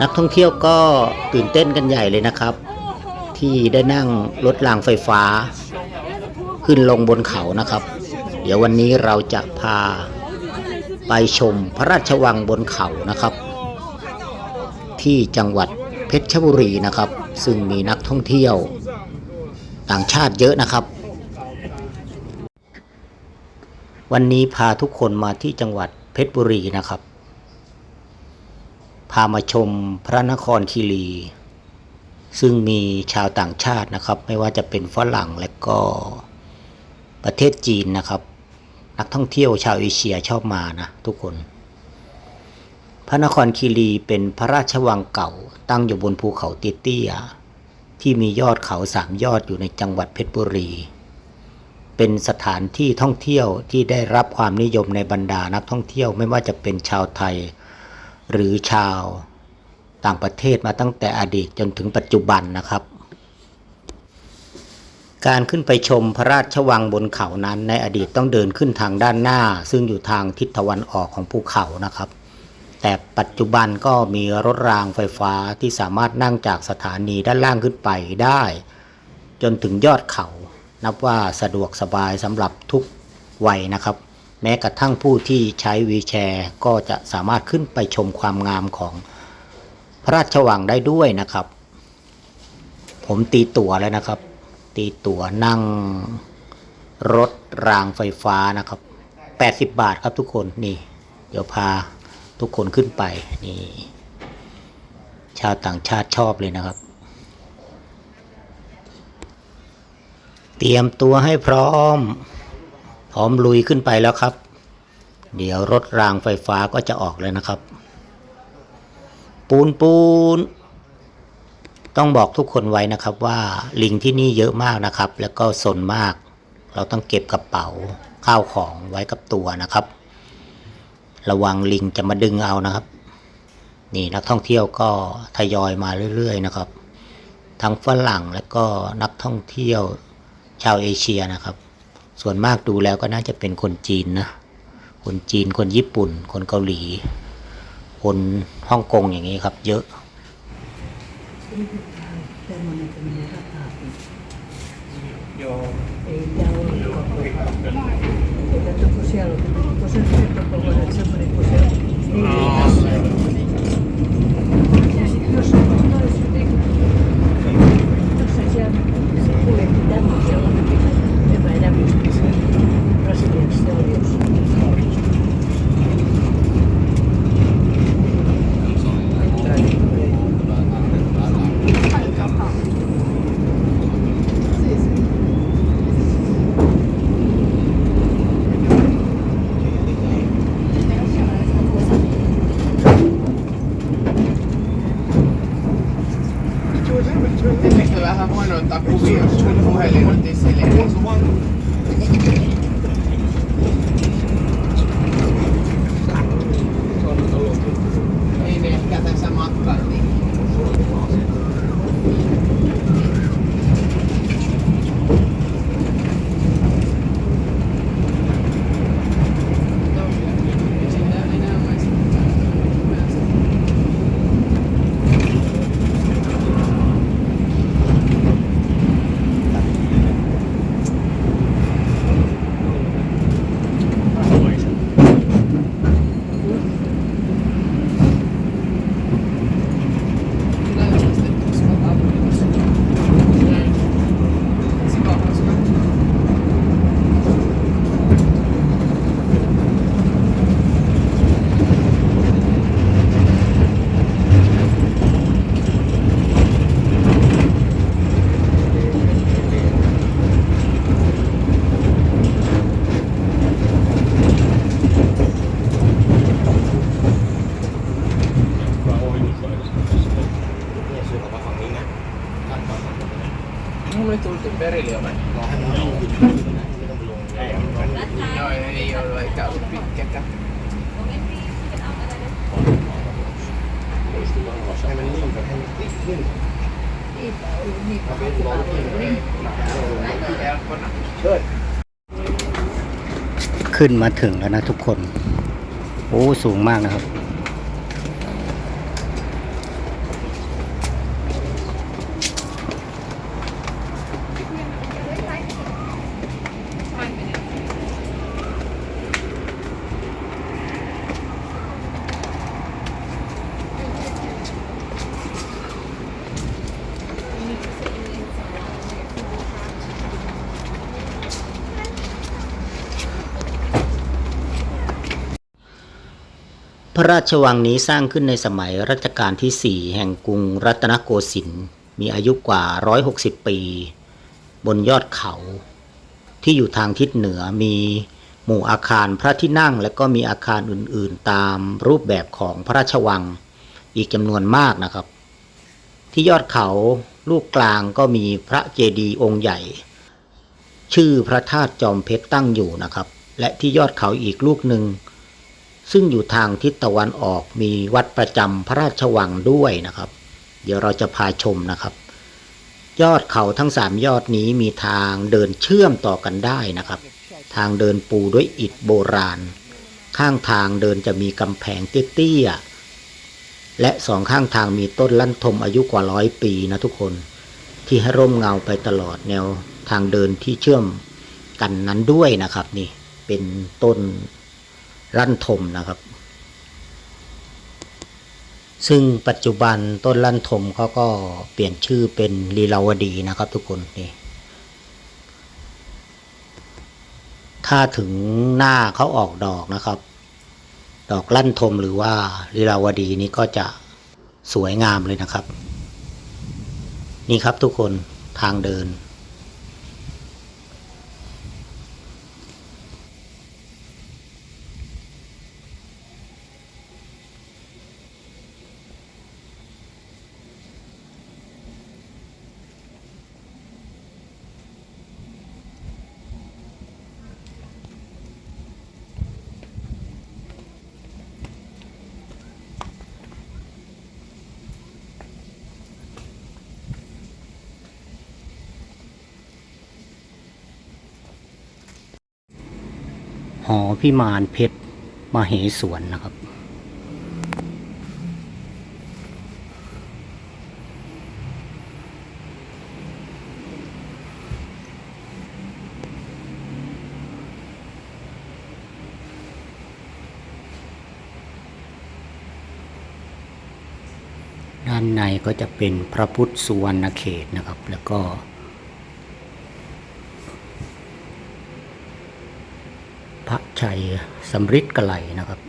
นักท่องเที่ยวก็ตื่นเต้นกันใหญ่เลยนะครับ ที่ได้นั่งรถรางไฟฟ้า ขึ้นลงบนเขานะครับ เดี๋ยววันนี้เราจะพาไปชมพระราชวังบนเขานะครับ ที่จังหวัดเพชรบุรีนะครับ ซึ่งมีนักท่องเที่ยว ต่างชาติเยอะนะครับ วันนี้พาทุกคนมาที่จังหวัดเพชรบุรีนะครับ พามาชมพระนครคีรี ซึ่งมีชาวต่างชาตินะครับ ไม่ว่าจะเป็นฝรั่งและก็ประเทศจีนนะครับ นักท่องเที่ยวชาวเอเชียชอบมานะทุกคน พระนครคีรีเป็นพระราชวังเก่า ตั้งอยู่บนภูเขาเตี้ยๆที่มียอดเขาสามยอดอยู่ในจังหวัดเพชรบุรี เป็นสถานที่ท่องเที่ยวที่ได้รับความนิยมในบรรดานักท่องเที่ยวไม่ว่าจะเป็นชาวไทย หรือชาวต่างประเทศมาตั้งแต่อดีตจนถึงปัจจุบันนะครับ การขึ้นไปชมพระราชวังบนเขานั้นในอดีตต้องเดินขึ้นทางด้านหน้า ซึ่งอยู่ทางทิศตะวันออกของภูเขานะครับ แต่ปัจจุบันก็มีรถรางไฟฟ้าที่สามารถนั่งจากสถานีด้านล่างขึ้นไปได้ จนถึงยอดเขา นับว่าสะดวกสบายสำหรับทุกวัยนะครับ แม้กระทั่งผู้ที่ใช้วีแชร์ ก็จะสามารถขึ้นไปชมความงามของพระราชวังได้ด้วยนะครับ ผมตีตั๋วแล้วนะครับ ตีตั๋วนั่งรถรางไฟฟ้านะครับ 80 บาทครับทุกคนนี่ เดี๋ยวพาทุกคนขึ้นไปนี่ ชาวต่างชาติชอบเลยนะครับ เตรียมตัวให้พร้อม พร้อมลุยขึ้นไปแล้วครับ เดี๋ยวรถรางไฟฟ้าก็จะออกเลยนะครับ ปูนปูน ต้องบอกทุกคนไว้นะครับว่าลิงที่นี่เยอะมากนะครับ แล้วก็สนมาก เราต้องเก็บกระเป๋าข้าวของไว้กับตัวนะครับ ระวังลิงจะมาดึงเอานะครับ นี่นักท่องเที่ยวก็ทยอยมาเรื่อย ๆ นะครับ ทั้งฝรั่งและก็นักท่องเที่ยวชาวเอเชียนะครับ ส่วนมากดูแล้วก็น่าจะเป็นคนจีนนะ คนจีน คนญี่ปุ่น คนเกาหลี คนฮ่องกงอย่างนี้ครับ เยอะ よろしくしております。 ขึ้นมาถึงแล้วนะทุกคน โอ้ สูงมากนะครับ พระราชวังนี้สร้างขึ้นในสมัยรัชกาลที่ 4 แห่งกรุงรัตนโกสินทร์มีอายุกว่า 160 ปี บนยอดเขา ที่อยู่ทางทิศเหนือมีหมู่อาคารพระที่นั่ง และก็มีอาคารอื่นๆ ตามรูปแบบของพระราชวังอีกจำนวนมากนะครับ ที่ยอดเขาลูกกลางก็มีพระเจดีย์องค์ใหญ่ ชื่อพระธาตุจอมเพชรตั้งอยู่นะครับ และที่ยอดเขาอีกลูกหนึ่ง ซึ่งอยู่ทางทิศตะวันออกมีวัดประจำพระราชวังด้วยนะครับ เดี๋ยวเราจะพาชมนะครับ ยอดเขาทั้งสามยอดนี้มีทางเดินเชื่อมต่อกันได้นะครับ ทางเดินปูด้วยอิฐโบราณ ข้างทางเดินจะมีกำแพงเตี้ยๆและสองข้างทางมีต้นลั่นทมอายุกว่าร้อยปีนะทุกคน ที่ให้ร่มเงาไปตลอดแนวทางเดินที่เชื่อมกันนั้นด้วยนะครับนี่เป็นต้น ลั่นทมนะครับ ซึ่งปัจจุบันต้นลั่นทมเขาก็เปลี่ยนชื่อเป็นลีลาวดีนะครับ ทุกคนนี่ถ้าถึงหน้าเขาออกดอกนะครับ ดอกลั่นทมหรือว่าลีลาวดีนี้ก็จะสวยงามเลยนะครับ นี่ครับทุกคนทางเดิน ห อพิมานเพชรมเหสวนนะครับ ด้านในก็จะเป็นพระพุทธสุวรรณเขตนะครับ แล้วก็ พระ ชัยสำริดกะไหลนะครับ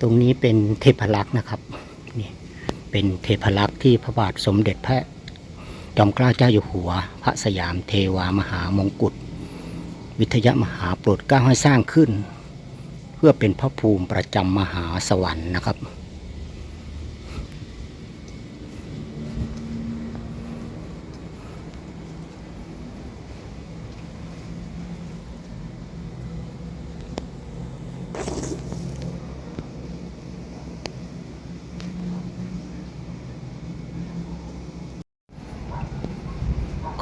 ตรงนี้เป็นเทพลักษ์นะครับนี่เป็นเทพลักษ์ที่พระบาทสมเด็จพระจอมเกล้าเจ้าอยู่หัว พระสยามเทวามหามงกุฎวิทยามหาโปรดเกล้าให้สร้างขึ้น เพื่อเป็นพระภูมิประจำมหาสวรรค์นะครับ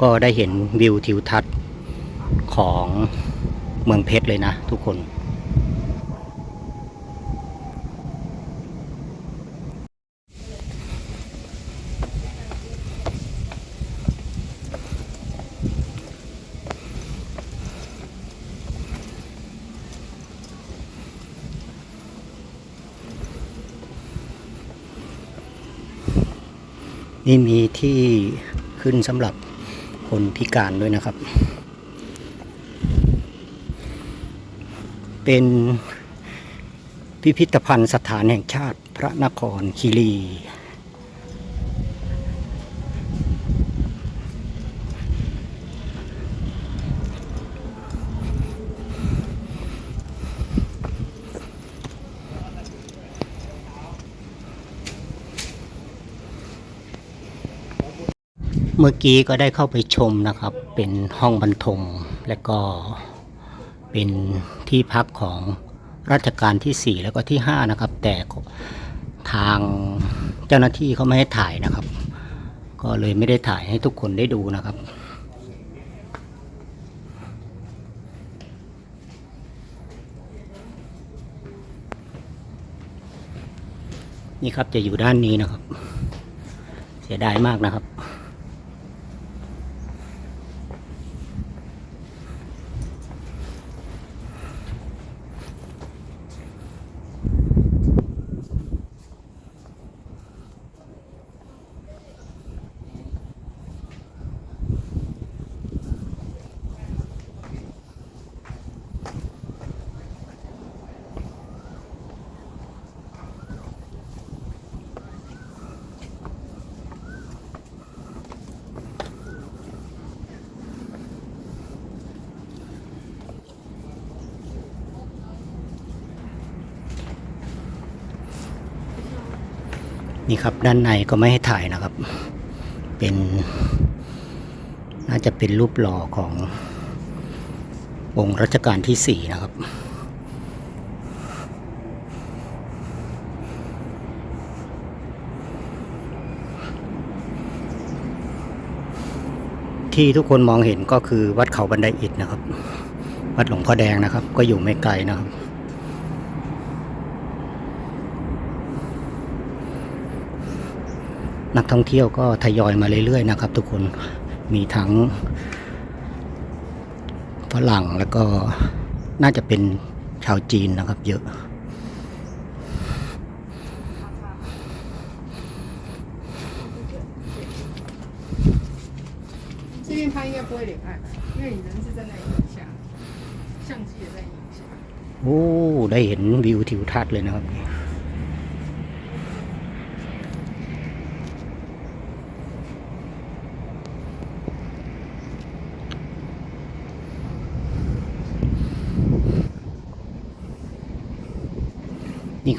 ก็ได้เห็นวิวทิวทัศน์ของเมืองเพชรเลยนะทุกคน นี่มีที่ขึ้นสำหรับ คนพิการด้วยนะครับ เป็นพิพิธภัณฑ์สถานแห่งชาติพระนครคีรี มื่อกี้ก็ได้เข้าไปชมนะครับ เป็นห้องบรรทม และก็เป็นที่พักของรัชกาลที่ 4 แล้วก็ที่ 5 นะครับ แต่ทางเจ้าหน้าที่เขาไม่ให้ถ่ายนะครับ ก็เลยไม่ได้ถ่ายให้ทุกคนได้ดูนะครับนี่ครับจะอยู่ด้านนี้นะครับ เสียดายมากนะครับ นี่ครับด้านในก็ไม่ให้ถ่ายนะครับ เป็น น่าจะเป็นรูปหล่อของ องค์รัชกาลที่สี่นะครับ ที่ทุกคนมองเห็นก็คือวัดเขาบันไดอิฐนะครับ วัดหลวงพ่อแดงนะครับ ก็อยู่ไม่ไกลนะครับ นักท่องเที่ยวก็ทยอยมาเรื่อยๆนะครับ ทุกคนมีทั้งฝรั่งแล้วก็น่าจะเป็นชาวจีนนะครับ เยอะ 这边拍应该不会连按，因为你人是在那影下，相机也在影下。 โอ้ ได้เห็นวิวทิวทัศน์เลยนะครับ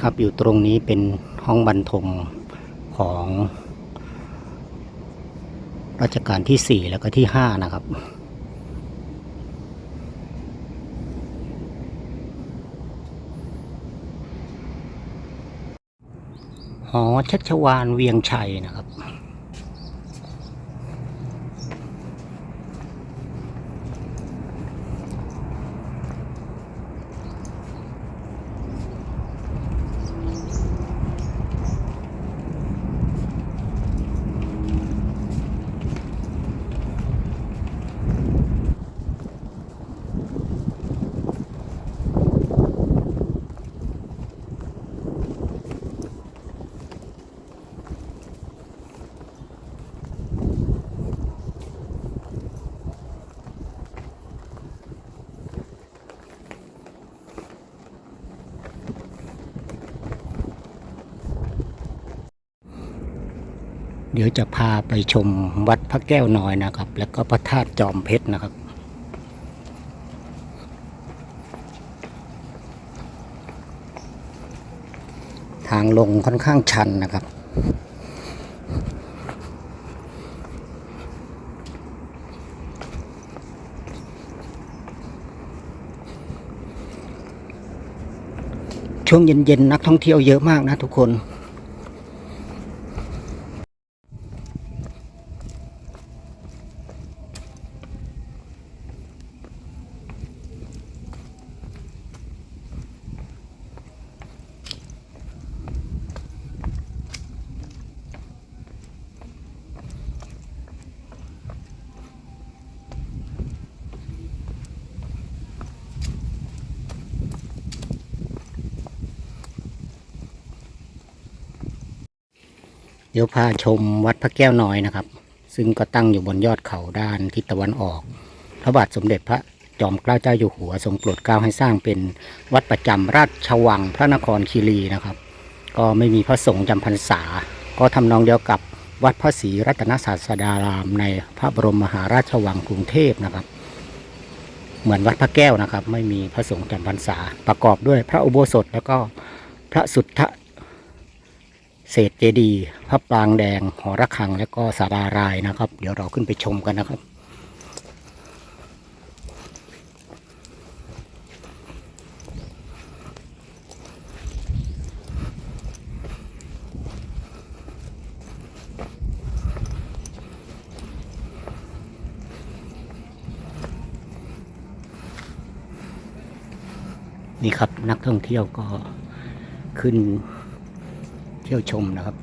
ครับอยู่ตรงนี้เป็นห้องบรรทมของรัชกาลที่สี่แล้วก็ที่ห้านะครับ หอชัชวานเวียงชัยนะครับ เดี๋ยวจะพาไปชมวัดพระแก้วน้อยนะครับ แล้วก็พระธาตุจอมเพชรนะครับ ทางลงค่อนข้างชันนะครับ ช่วงเย็นๆนักท่องเที่ยวเยอะมากนะทุกคน ดี๋ยวพาชมวัดพระแก้วน้อยนะครับ ซึ่งก็ตั้งอยู่บนยอดเขาด้านทิศตะวันออก พระบาทสมเด็จพระจอมเกล้าเจ้าอยู่หัวทรงโปรดเกล้าให้สร้างเป็นวัดประจำราชวังพระนครคีรีนะครับ ก็ไม่มีพระสงฆ์จำพรรษา ก็ทำนองเดียวกับวัดพระศรีรัตนศาสดารามในพระบรมมหาราชวังกรุงเทพนะครับ เหมือนวัดพระแก้วนะครับ ไม่มีพระสงฆ์จำพรรษาประกอบด้วยพระอุโบสถแล้วก็พระสุทธ เศษเจดีย์พระปรางแดง หอระฆัง และก็สารารายนะครับ เดี๋ยวเราขึ้นไปชมกันนะครับ นี่ครับนักท่องเที่ยวก็ขึ้น เที่ยวชมนะครับ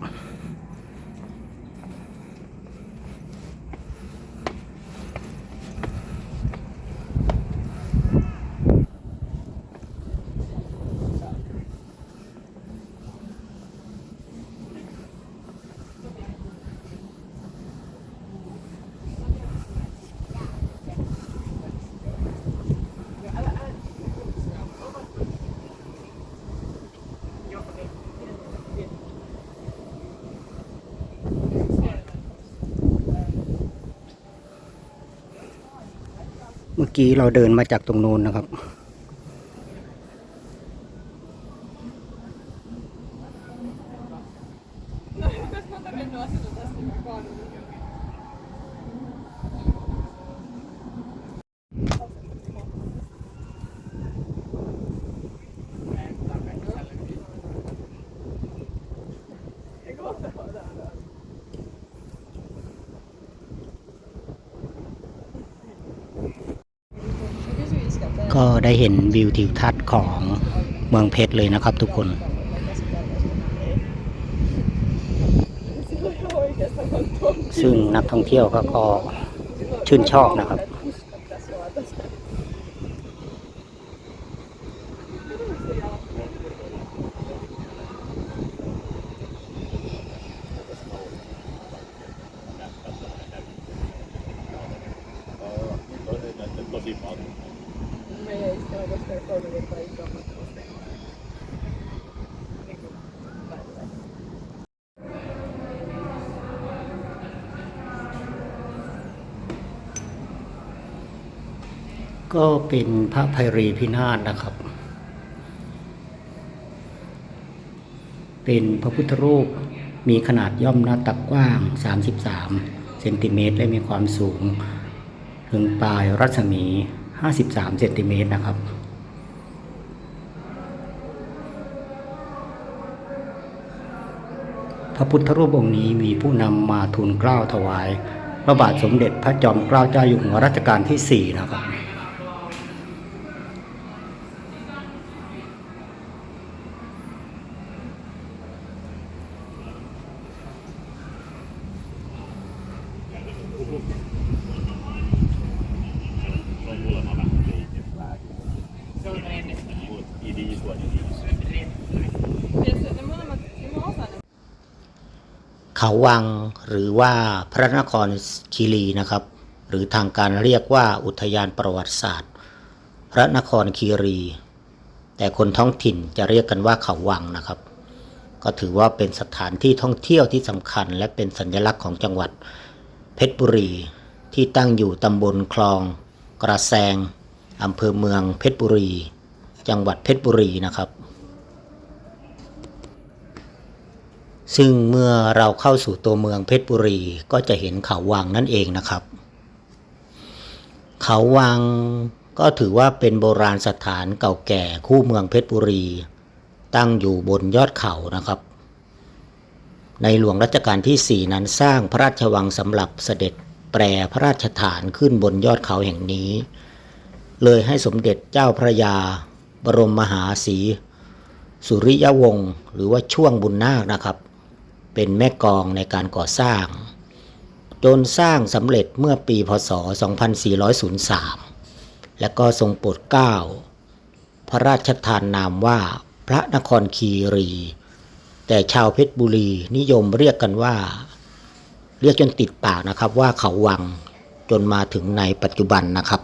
กี้เราเดินมาจากตรงนู้นนะครับ ก็ได้เห็นวิวทิวทัศน์ของเมืองเพชรเลยนะครับทุกคน ซึ่งนักท่องเที่ยวก็ชื่นชอบนะครับ ก็เป็นพระภัยรีพินาศนะครับ เป็นพระพุทธรูปมีขนาดย่อมหน้าตักกว้าง 33 เซนติเมตร และมีความสูง ถึงปลายรัศมี 53 เซนติเมตรนะครับ พระพุทธรูปองค์นี้มีผู้นำมาทูลเกล้าถวายพระบาทสมเด็จพระจอมเกล้าเจ้าอยู่หัวรัชกาลที่ 4 นะครับ เขาวังหรือว่าพระนครคีรีนะครับ หรือทางการเรียกว่าอุทยานประวัติศาสตร์ พระนครคีรี แต่คนท้องถิ่นจะเรียกกันว่าเขาวังนะครับ ก็ถือว่าเป็นสถานที่ท่องเที่ยวที่สำคัญ และเป็นสัญลักษณ์ของจังหวัด เพชรบุรีที่ตั้งอยู่ตำบลคลอง กระแซงอำเภอเมืองเพชรบุรี จังหวัดเพชรบุรีนะครับ ซึ่งเมื่อเราเข้าสู่ตัวเมืองเพชรบุรีก็จะเห็นเขาวังนั่นเองนะครับ เขาวังก็ถือว่าเป็นโบราณสถานเก่าแก่คู่เมืองเพชรบุรี ตั้งอยู่บนยอดเขานะครับ ในหลวงรัชกาลที่ 4 นั้นสร้างพระราชวังสำหรับเสด็จแปรพระราชฐานขึ้นบนยอดเขาแห่งนี้ เลยให้สมเด็จเจ้าพระยา บรมมหาศีสุริยวงศ์หรือว่าช่วงบุญนาคนะครับ เป็นแม่กองในการก่อสร้าง จนสร้างสำเร็จเมื่อปีพศ 2403 และก็ทรงโปรดเกล้าพระราชทานนามว่าพระนครคีรี แต่ชาวเพชรบุรีนิยมเรียกกันว่า เรียกจนติดปากนะครับว่าเขาวังจนมาถึงในปัจจุบันนะครับ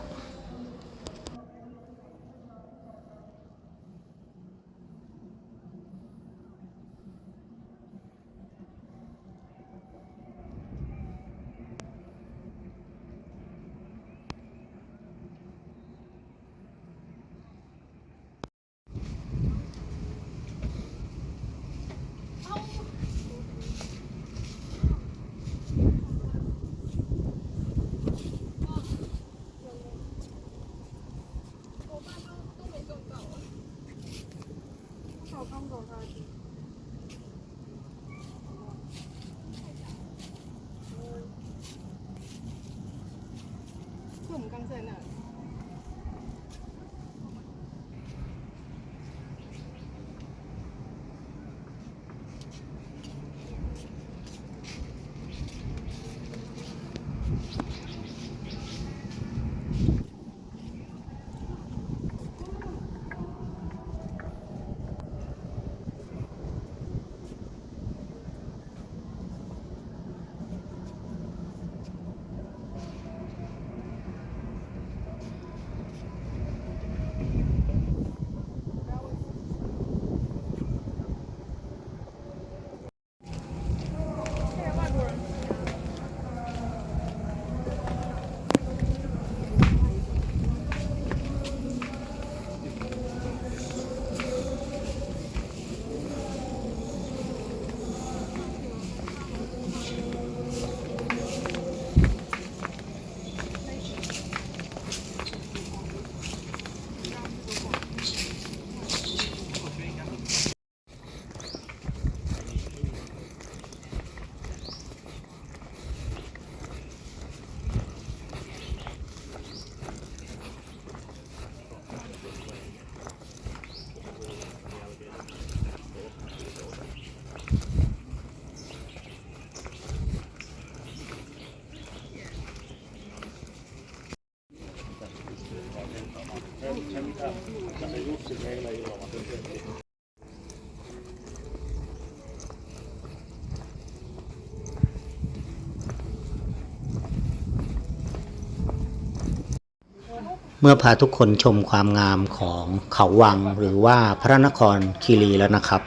เมื่อพาทุกคนชมความงามของเขาวังหรือว่าพระนครคีรีแล้วนะครับ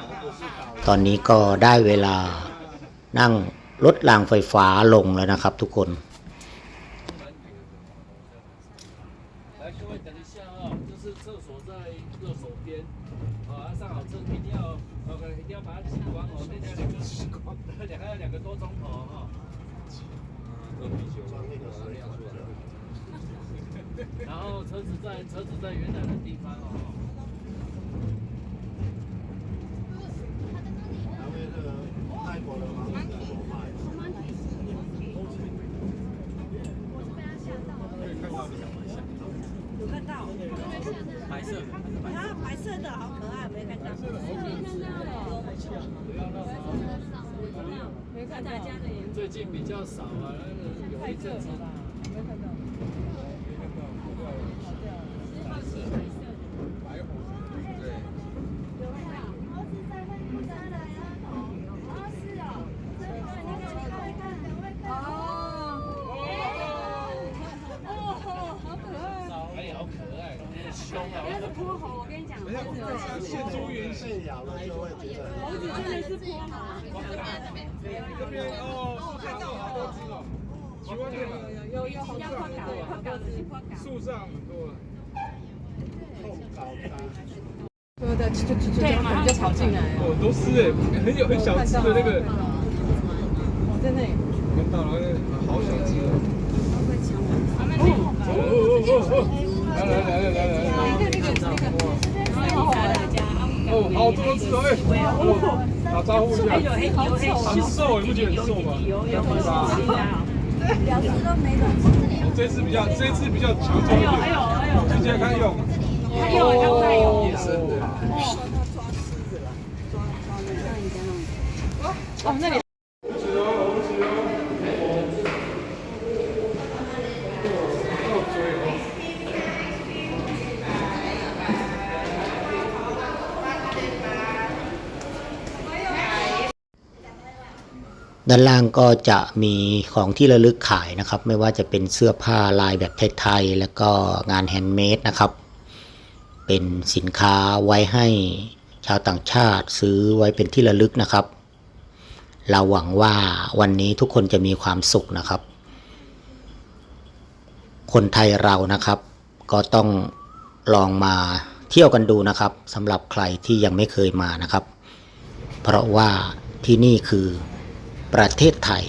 ตอนนี้ก็ได้เวลานั่งรถรางไฟฟ้าลงแล้วนะครับทุกคน 白色的，啊，白色的好可爱，没看到。没看到，最近比较少啊，那个有一阵子。没看到。哎，好可爱，很凶啊！那是泼猴，我跟你讲，真的是现猪原性养了就会觉得。猴子真的是泼猴。这边哦，树上有好多只哦，奇怪这个有有好要扩稿，扩稿子，扩稿。树上很多。对对，就就就对马上就跑进来。哦，都是哎，很有很小只的那个，我在那里。看到了，好小只哦。他们那哦哦哦哦！来来来来来来来！那个那个那个，哦，好多只哦，哎，哦，打招呼一下。很瘦，你不觉得很瘦吗？两只都没了。这次比较，这次比较强壮一点。哎呦哎呦，直接看用。有野生的。哦那里。 ด้านล่างก็จะมีของที่ระลึกขายนะครับ ไม่ว่าจะเป็นเสื้อผ้าลายแบบไทยๆแล้วก็งานแฮนด์เมดนะครับ เป็นสินค้าไว้ให้ชาวต่างชาติซื้อไว้เป็นที่ระลึกนะครับ เราหวังว่าวันนี้ทุกคนจะมีความสุขนะครับ คนไทยเรานะครับ ก็ต้องลองมาเที่ยวกันดูนะครับสำหรับใครที่ยังไม่เคยมานะครับ เพราะว่าที่นี่คือ ประเทศไทย